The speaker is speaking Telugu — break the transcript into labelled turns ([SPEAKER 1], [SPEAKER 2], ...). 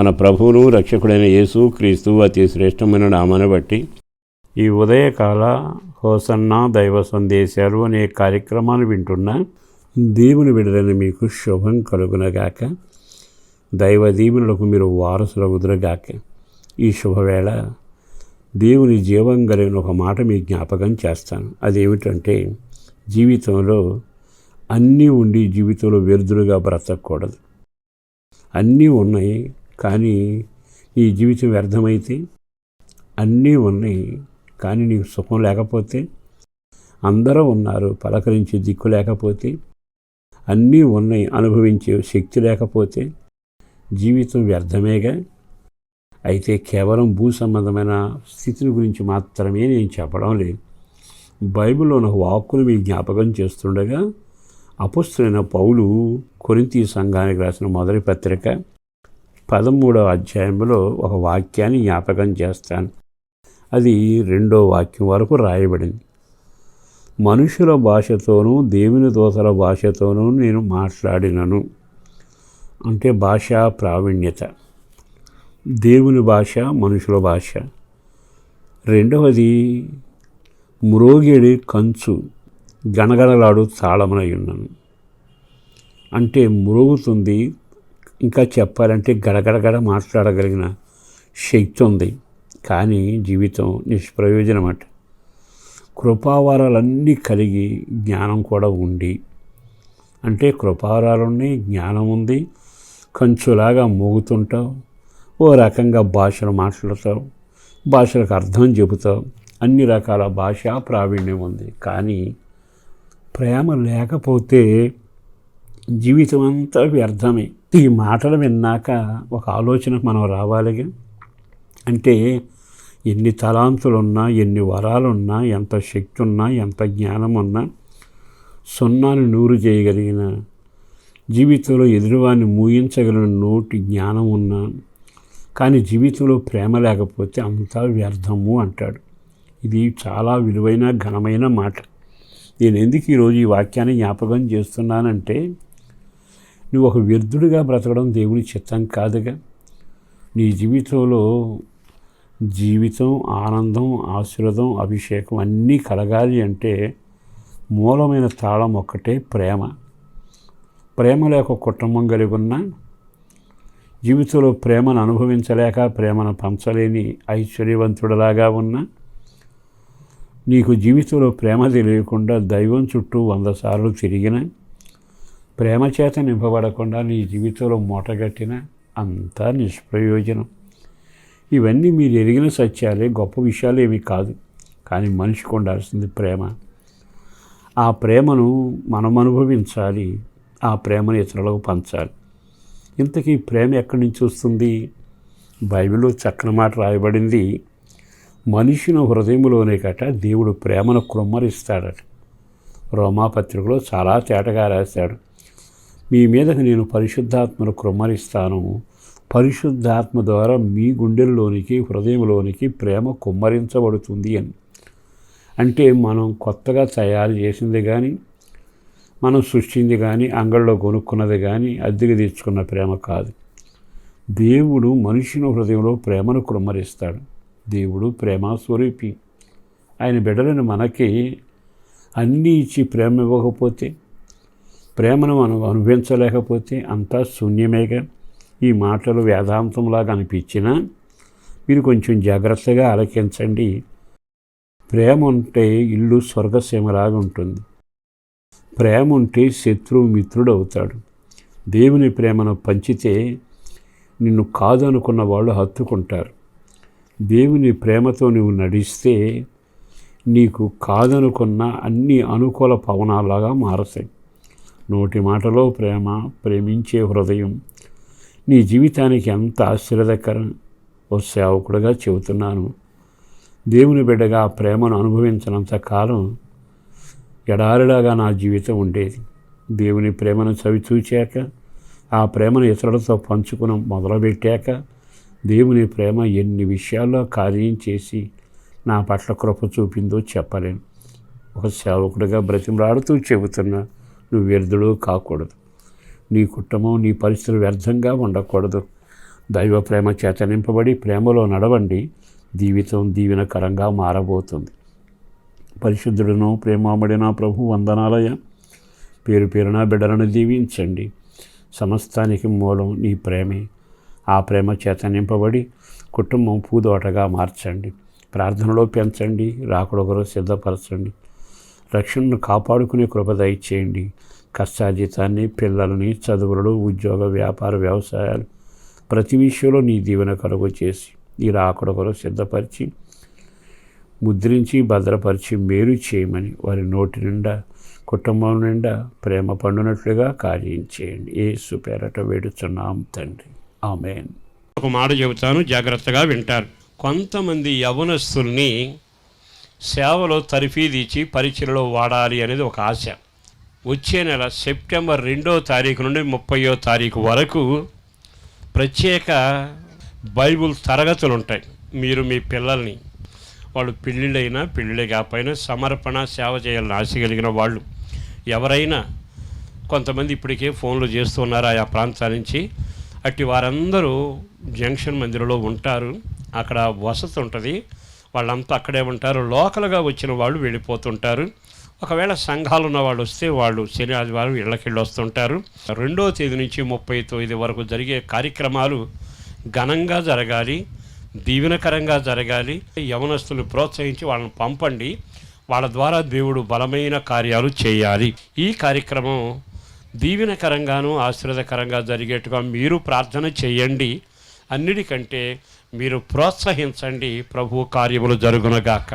[SPEAKER 1] మన ప్రభువును రక్షకుడైన యేసు క్రీస్తు అతి శ్రేష్టమైన నామను బట్టి ఈ ఉదయకాల హోసన్న దైవ సందేశాలు అనే కార్యక్రమాన్ని వింటున్న దేవుని విడుదలని మీకు శుభం కలుగునగాక. దైవ దీవులకు మీరు వారసులగుదురుగాక. ఈ శుభవేళ దేవుని జీవం కలిగిన ఒక మాట మీ జ్ఞాపకం చేస్తాను. అదేమిటంటే జీవితంలో అన్నీ ఉండి జీవితంలో వ్యర్థులుగా బ్రతకూడదు అన్నీ ఉన్నాయి కానీ ఈ జీవితం వ్యర్థమైతే అన్నీ ఉన్నాయి. కానీ నీకు సుఖం లేకపోతే అందరూ ఉన్నారు పలకరించే దిక్కు లేకపోతే అన్నీ ఉన్నాయి అనుభవించే శక్తి లేకపోతే జీవితం వ్యర్థమేగా? అయితే కేవలం భూ సంబంధమైన స్థితిని గురించి మాత్రమే నేను చెప్పడం లేదు. బైబిల్లో ఉన్న వాక్కులు మీ జ్ఞాపకం చేస్తుండగా అపుస్తులైన పౌలు కొరింతి సంఘానికి రాసిన మొదటి పత్రిక పదమూడవ అధ్యాయంలో ఒక వాక్యాన్ని జ్ఞాపకం చేస్తాను. అది రెండో వాక్యం వరకు రాయబడింది. మనుషుల భాషతోనూ దేవుని దోతల భాషతోనూ నేను మాట్లాడినను. అంటే భాషా ప్రావీణ్యత. దేవుని భాష మనుషుల భాష. రెండవది మ్రోగిడి కంచు గణగణలాడు తాళమునై ఉన్నాను. అంటే మురుగుతుంది ఇంకా చెప్పాలంటే గడగడగడ మాట్లాడగలిగిన శక్తి ఉంది. కానీ జీవితం నిష్ప్రయోజనమట. కృపావారాలన్నీ కలిగి జ్ఞానం కూడా ఉండి అంటే కృపావరాలున్నాయి జ్ఞానం ఉంది. కంచులాగా మోగుతుంటావు ఓ రకంగా భాషలు మాట్లాడతావు భాషలకు అర్థం చెబుతావు అన్ని రకాల భాషా ప్రావీణ్యం ఉంది. కానీ ప్రేమ లేకపోతే జీవితం అంతా వ్యర్థమే. ఈ మాటలు విన్నాక ఒక ఆలోచనకు మనం రావాలిగా? అంటే ఎన్ని తలాంతులున్నా ఎన్ని వరాలున్నా ఎంత శక్తి ఉన్నా ఎంత జ్ఞానం ఉన్నా సున్నాను నూరు చేయగలిగిన జీవితంలో ఎదురువాడిని మూయించగలిగిన నోటి జ్ఞానం ఉన్నా కానీ జీవితంలో ప్రేమ లేకపోతే అంతా వ్యర్థము అంటాడు. ఇది చాలా విలువైన ఘనమైన మాట. నేను ఎందుకు ఈరోజు ఈ వాక్యాన్ని జ్ఞాపకం చేస్తున్నానంటే నువ్వు ఒక వ్యర్థుడిగా బ్రతకడం దేవుని చిత్తం కాదుగా. నీ జీవితంలో జీవితం ఆనందం ఆశీర్వదం అభిషేకం అన్నీ కలగాలి అంటే మూలమైన తాళం ఒక్కటే ప్రేమ. ప్రేమ లేక కుటుంబం కలిగి ఉన్న జీవితంలో ప్రేమను అనుభవించలేక ప్రేమను పంచలేని ఐశ్వర్యవంతుడిలాగా ఉన్నా నీకు జీవితంలో ప్రేమ తెలియకుండా దైవం చుట్టూ వంద సార్లు తిరిగినా ప్రేమ చేత నింపబడకుండా నీ జీవితంలో మూటగట్టిన అంతా నిష్ప్రయోజనం. ఇవన్నీ మీరు ఎరిగిన సత్యాలే గొప్ప విషయాలు ఏమీ కాదు. కానీ మనిషికి ఉండాల్సింది ప్రేమ. ఆ ప్రేమను మనం అనుభవించాలి. ఆ ప్రేమను ఇతరులకు పంచాలి. ఇంతకీ ప్రేమ ఎక్కడి నుంచి వస్తుంది? బైబిల్లో చక్కని మాట రాయబడింది మనిషిని హృదయంలోనే కట దేవుడు ప్రేమను కృమ్మరిస్తాడట. రోమాపత్రికలో చాలా తేటగా రాశాడు. మీ మీదకు నేను పరిశుద్ధాత్మను కుమ్మరిస్తాను పరిశుద్ధాత్మ ద్వారా మీ గుండెల్లోనికి హృదయంలోనికి ప్రేమ కుమ్మరించబడుతుంది అని. అంటే మనం కొత్తగా తయారు చేసింది కానీ మనం సృష్టింది కానీ అంగళ్ళలో కొనుక్కున్నది కానీ అద్దెకి తెచ్చుకున్న ప్రేమ కాదు. దేవుడు మనిషిని హృదయంలో ప్రేమను కుమ్మరిస్తాడు దేవుడు ప్రేమ స్వరూపి ఆయన బిడ్డలను మనకి అన్నీ ఇచ్చి ప్రేమ ఇవ్వకపోతే ప్రేమను మనం అనుభవించలేకపోతే అంతా శూన్యమేగా. ఈ మాటలు వేదాంతంలాగా అనిపించినా మీరు కొంచెం జాగ్రత్తగా ఆలకించండి. ప్రేమ ఉంటే ఇల్లు స్వర్గసీమలాగా ఉంటుంది. ప్రేమ ఉంటే శత్రువు మిత్రుడు అవుతాడు దేవుని ప్రేమను పంచితే నిన్ను కాదు అనుకున్న వాళ్ళు హత్తుకుంటారు. దేవుని ప్రేమతో నువ్వు నడిస్తే నీకు కాదనుకున్న అన్ని అనుకూల పవనాలాగా మారతాయి. నోటి మాటలో ప్రేమ ప్రేమించే హృదయం. నీ జీవితానికి ఎంత ఆశ్చర్యదకర ఓ సేవకుడుగా చెబుతున్నాను. దేవుని బిడ్డగా ఆ ప్రేమను అనుభవించినంత కాలం ఎడారిలాగా నా జీవితం ఉండేది. దేవుని ప్రేమను చవి చూచాక ఆ ప్రేమను ఇతరులతో పంచుకుని మొదలుపెట్టాక దేవుని ప్రేమ ఎన్ని విషయాల్లో కార్యం చేసి నా పట్ల కృప చూపిందో చెప్పలేను. ఒక సేవకుడిగా బ్రతిమలాడుతూ చెబుతున్నా నువ్వు వ్యర్థుడు కాకూడదు. నీ కుటుంబం నీ పరిస్థితులు వ్యర్థంగా ఉండకూడదు. దైవ ప్రేమ చేతనింపబడి ప్రేమలో నడవండి. జీవితం దీవెనకరంగా మారబోతుంది. పరిశుద్ధుడును ప్రేమామడిన ప్రభు వందనాలయ పేరు పేరున బిడ్డలను దీవించండి. సమస్తానికి మూలం నీ ప్రేమే. ఆ ప్రేమ చేత నింపబడి కుటుంబం పూదోటగా మార్చండి. ప్రార్థనలో పెంచండి. రాకుడొకరు సిద్ధపరచండి. రక్షణను కాపాడుకునే కృప దయచేయండి. కష్టాజీతాన్ని పిల్లలని చదువులను ఉద్యోగ వ్యాపార వ్యవసాయాలు ప్రతి విషయంలో నీ దీవెన కలుగు చేసి ఈ రాకుడొకరు సిద్ధపరిచి ముద్రించి భద్రపరిచి మేలు చేయమని వారి నోటి నిండా కుటుంబం నిండా ప్రేమ పండునట్లుగా కార్యం చేయండి. ఏ సుపేరట వేడుచున్నాం తండ్రి. ఆమెన్.
[SPEAKER 2] ఒక మాట చెబుతాను జాగ్రత్తగా వింటారు. కొంతమంది యవనస్తుల్ని సేవలో తరిఫీదిచ్చి పరీక్షలలో వాడాలి అనేది ఒక ఆశ. వచ్చే నెల సెప్టెంబర్ రెండో తారీఖు నుండి ముప్పయో తారీఖు వరకు ప్రత్యేక బైబుల్ తరగతులు ఉంటాయి మీరు మీ పిల్లల్ని వాళ్ళు పెళ్ళిళ్ళైనా పెళ్ళిళ్ళు కాకపోయినా సమర్పణ సేవ చేయాలని ఆశ కలిగిన వాళ్ళు ఎవరైనా కొంతమంది ఇప్పటికే ఫోన్లు చేస్తున్నారు ఆయా ప్రాంతాల నుంచి. అట్టి వారందరూ జంక్షన్ మందిరంలో ఉంటారు. అక్కడ వసతి ఉంటుంది. వాళ్ళంతా అక్కడే ఉంటారు. లోకల్గా వచ్చిన వాళ్ళు వెళ్ళిపోతుంటారు. ఒకవేళ సంఘాలు ఉన్న వాళ్ళు వస్తే వాళ్ళు శని ఆదివారం ఇళ్ళకెళ్ళి వస్తుంటారు రెండో తేదీ నుంచి ముప్పై తొమ్మిది వరకు జరిగే కార్యక్రమాలు ఘనంగా జరగాలి. దీవెనకరంగా జరగాలి. యవనస్తులు ప్రోత్సహించి వాళ్ళని పంపండి. వాళ్ళ ద్వారా దేవుడు బలమైన కార్యాలు చేయాలి. ఈ కార్యక్రమం దీవెనకరంగాను ఆశీర్వదకరంగా జరిగేట్టుగా మీరు ప్రార్థన చేయండి. అన్నిటికంటే మీరు ప్రోత్సహించండి ప్రభు కార్యములు జరుగునగాక.